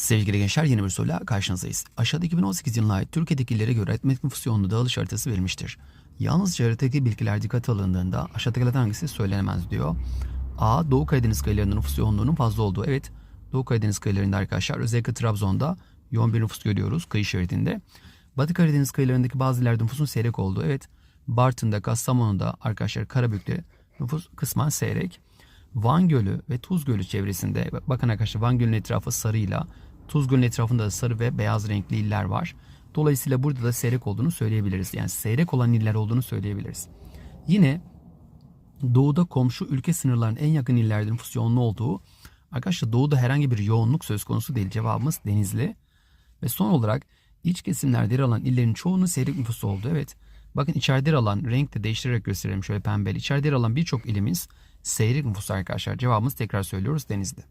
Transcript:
Sevgili gençler yeni bir soruyla karşınızdayız. Aşağıda 2018 yılına ait Türkiye'deki illere göre etnik nüfus yoğunluğu dağılış haritası verilmiştir. Yalnızca haritadaki bilgiler dikkate alındığında aşağıdakilerden hangisi söylenemez diyor. A. Doğu Karadeniz kıyılarında nüfus yoğunluğunun fazla olduğu. Evet Doğu Karadeniz kıyılarında arkadaşlar özellikle Trabzon'da yoğun bir nüfus görüyoruz kıyı şeridinde. Batı Karadeniz kıyılarındaki bazı illerde nüfusun seyrek olduğu. Evet Bartın'da, Kastamonu'da arkadaşlar Karabük'te nüfus kısmen seyrek. Van Gölü ve Tuz Gölü çevresinde bakın arkadaşlar Van Gölü'nün etrafı sarıyla Tuz Gölü'nün etrafında da sarı ve beyaz renkli iller var. Dolayısıyla burada da seyrek olduğunu söyleyebiliriz. Yani seyrek olan iller olduğunu söyleyebiliriz. Yine doğuda komşu ülke sınırlarının en yakın illerde nüfus yoğunluğu olduğu arkadaşlar doğuda herhangi bir yoğunluk söz konusu değil. Cevabımız Denizli. Ve son olarak iç kesimlerde yer alan illerin çoğunun seyrek nüfusu oldu. Evet bakın içeride yer alan renk de değiştirerek gösterelim şöyle pembeli. İçeride yer alan birçok ilimiz seyrek nüfus arkadaşlar. Cevabımız tekrar söylüyoruz Denizli.